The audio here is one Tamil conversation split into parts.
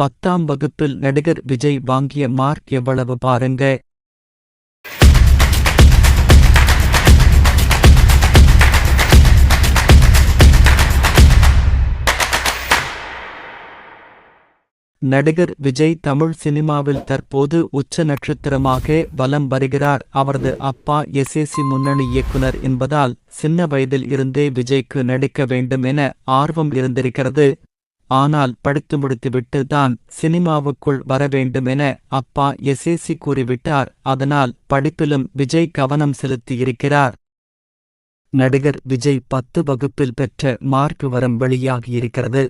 பத்தாம் வகுப்பில் நடிகர் விஜய் வாங்கிய மார்க் எவ்வளவு பாருங்க? நடிகர் விஜய் தமிழ் சினிமாவில் தற்போது உச்ச நட்சத்திரமாக வலம் வருகிறார். அவரது அப்பா எஸ்ஏசி முன்னணி இயக்குனர் என்பதால் சின்ன வயதில் இருந்தே விஜய்க்கு நடிக்க வேண்டும் என ஆர்வம் இருந்திருக்கிறது. ஆனால் படித்து முடித்துவிட்டு தான் சினிமாவுக்குள் வர வேண்டும் என அப்பா எஸ்ஏசி கூறிவிட்டார். அதனால் படிப்பிலும் விஜய் கவனம் செலுத்தியிருக்கிறார். நடிகர் விஜய் பத்து வகுப்பில் பெற்ற மார்க் வரம் வெளியாகியிருக்கிறது.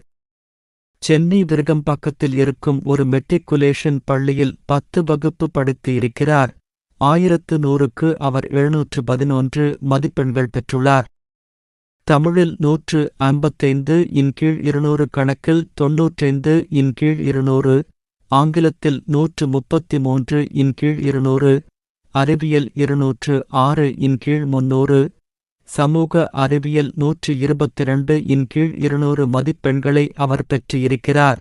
சென்னை விருகம்பாக்கத்தில் இருக்கும் ஒரு மெட்ரிகுலேஷன் பள்ளியில் பத்து வகுப்பு படித்து இருக்கிறார் ஆயிரத்து நூறுக்கு அவர் எழுநூற்று பதினொன்று மதிப்பெண்கள் பெற்றுள்ளார். தமிழில் நூற்று ஐம்பத்தைந்து இன் கீழ் இருநூறு கணக்கில் தொன்னூற்றைந்து இன் கீழ் இருநூறு ஆங்கிலத்தில் நூற்று முப்பத்தி மூன்று இன் கீழ் இருநூறு அறிவியல் இருநூற்று ஆறு இன் கீழ் முன்னூறு சமூக அறிவியல் நூற்று இருபத்திரண்டு இன் கீழ் இருநூறு மதிப்பெண்களை அவர் பெற்றிருக்கிறார்.